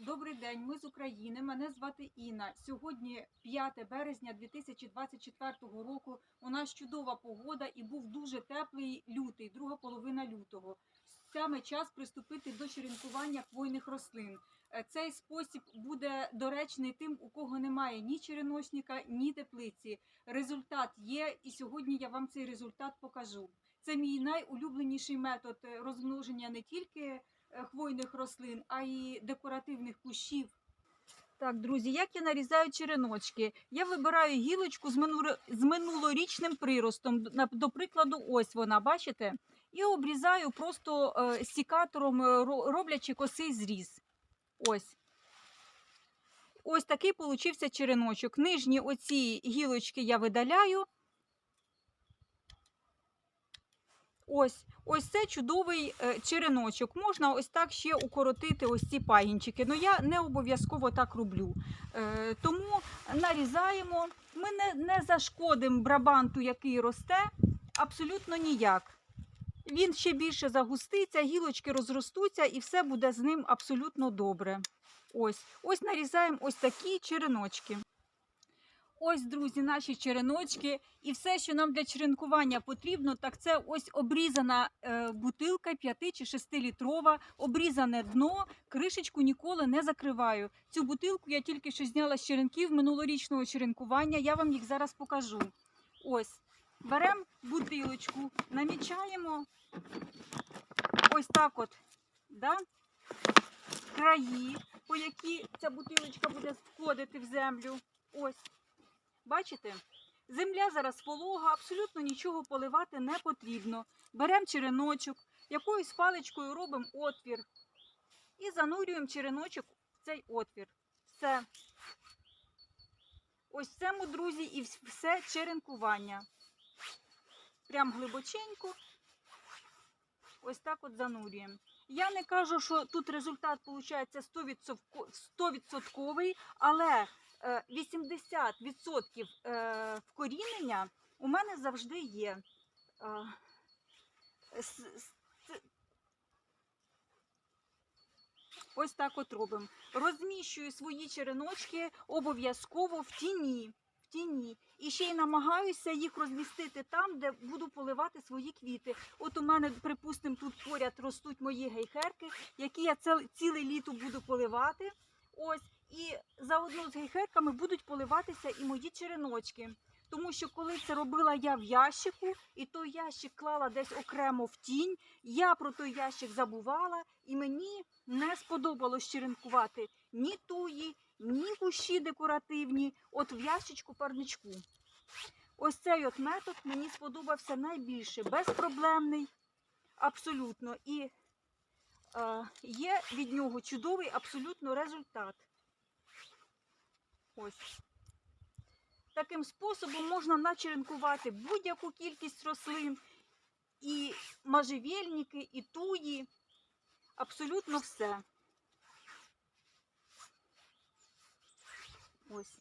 Добрий день, ми з України. Мене звати Інна. Сьогодні 5 березня 2024 року. У нас чудова погода і був дуже теплий лютий, друга половина лютого. Саме час приступити до черенкування хвойних рослин. Е, Цей спосіб буде доречний тим, у кого немає ні череночника, ні теплиці. Результат є, і сьогодні я вам цей результат покажу. Це мій найулюбленіший метод е, розмноження не тільки хвойних рослин, а й декоративних кущів. Так, друзі, як я нарізаю череночки? Я вибираю гілочку з, минулорічним приростом. До прикладу, ось вона, бачите? І обрізаю просто е, сікатором, е, роблячи косий зріз. Ось. Ось такий получився череночок. Нижні оці гілочки я видаляю. Ось, ось це чудовий е, череночок. Можна ось так ще укоротити ось ці пагінчики. Ну я не обов'язково так роблю. Е, тому нарізаємо. Ми не, не зашкодимо брабанту, який росте, абсолютно ніяк. Він ще більше загуститься, гілочки розростуться і все буде з ним абсолютно добре. Ось, ось нарізаємо ось такі череночки. Ось, друзі, наші череночки. І все, що нам для черенкування потрібно, так це ось обрізана е, бутилка 5 чи 6 літрова, обрізане дно, кришечку ніколи не закриваю. Цю бутилку я тільки що зняла з черенків минулорічного черенкування. Я вам їх зараз покажу. Ось, беремо бутилочку, намічаємо ось так от, да? краї, по які ця бутилочка буде входити в землю. Ось. Бачите? Земля зараз волога, абсолютно нічого поливати не потрібно. Беремо череночок, якоюсь паличкою робимо отвір і занурюємо череночок в цей отвір. Все. Ось це, ми, друзі, і все черенкування. Прям глибоченько. Ось так от занурюємо. Я не кажу, що тут результат виходить 100%, але е, 80% е, вкорінення у мене завжди є. Е, Ось так от робимо. Розміщую свої череночки обов'язково в тіні. Тіні. І ще й намагаюся їх розмістити там, де буду поливати свої квіти. От у мене, припустимо, тут поряд ростуть мої гейхерки, які я ціле літо буду поливати. Ось, і заодно з гейхерками будуть поливатися і мої череночки. Тому що коли це робила я в ящику, і той ящик клала десь окремо в тінь, я про той ящик забувала, і мені не сподобалось черенкувати ні туї, ні кущі декоративні, от в ящичку парничку. Ось цей от метод мені сподобався найбільше, безпроблемний, абсолютно. І е, є від нього чудовий абсолютно результат. Ось. Таким способом можна начеренкувати будь-яку кількість рослин, і можжевельники, і туї, абсолютно все. Ось.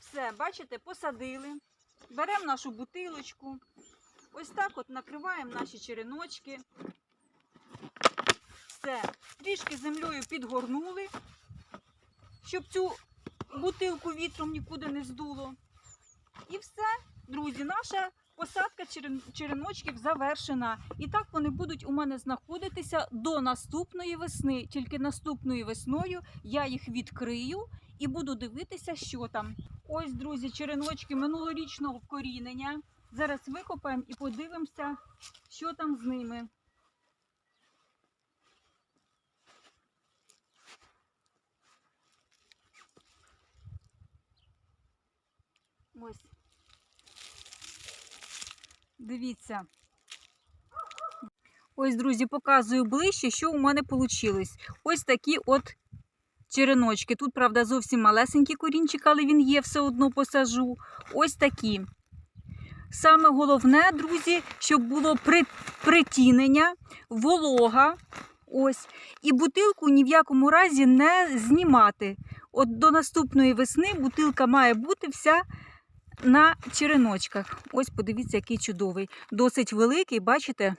Все, бачите, посадили. Беремо нашу бутилочку. Ось так от накриваємо наші череночки. Все. Трішки землею підгорнули, щоб цю бутилку вітром нікуди не здуло. І все, друзі, наша посадка черен- череночків завершена. І так вони будуть у мене знаходитися до наступної весни. Тільки наступною весною я їх відкрию і буду дивитися, що там. Ось, друзі, череночки минулорічного вкорінення. Зараз викопаємо і подивимося, що там з ними. Ось. Дивіться. Ось, друзі, показую ближче, що у мене вийшло. Ось такі от череночки. Тут, правда, зовсім малесенький корінчик, але він є, все одно посажу. Ось такі. Саме головне, друзі, щоб було притінення, волога. Ось. І бутилку ні в якому разі не знімати. От до наступної весни бутилка має бути вся на череночках. Ось подивіться, який чудовий. Досить великий, бачите?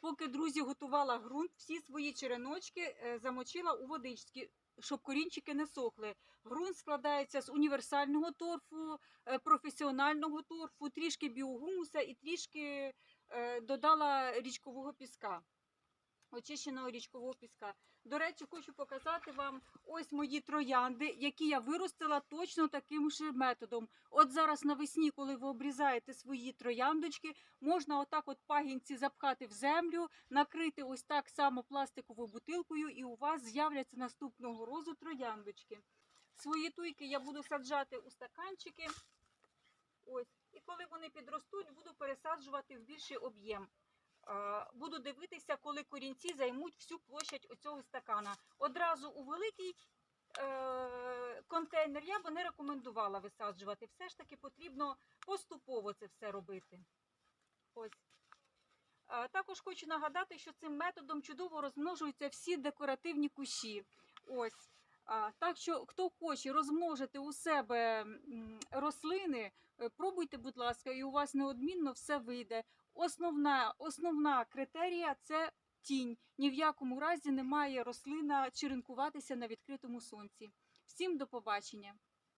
Поки друзі готувала ґрунт, всі свої череночки е, замочила у водичці, щоб корінчики не сохли. Ґрунт складається з універсального торфу, е, професіонального торфу, трішки біогумуса і трішки е, додала річкового піска. Очищеного річкового піска. До речі, хочу показати вам ось мої троянди, які я виростила точно таким же методом. От зараз навесні, коли ви обрізаєте свої трояндочки, можна отак от пагінці запхати в землю, накрити ось так само пластиковою бутилкою, і у вас з'являться наступного розу трояндочки. Свої туйки я буду саджати у стаканчики. Ось. І коли вони підростуть, буду пересаджувати в більший об'єм. Буду дивитися, коли корінці займуть всю площадь оцього стакана. Одразу у великий е, контейнер я би не рекомендувала висаджувати. Все ж таки потрібно поступово це все робити. Ось. Також хочу нагадати, що цим методом чудово розмножуються всі декоративні кущі. Ось. Так що, хто хоче розмножити у себе рослини, е, пробуйте, будь ласка, і у вас неодмінно все вийде. Основна, основна критерія це тінь. Ні в якому разі не має рослина черенкуватися на відкритому сонці. Всім до побачення!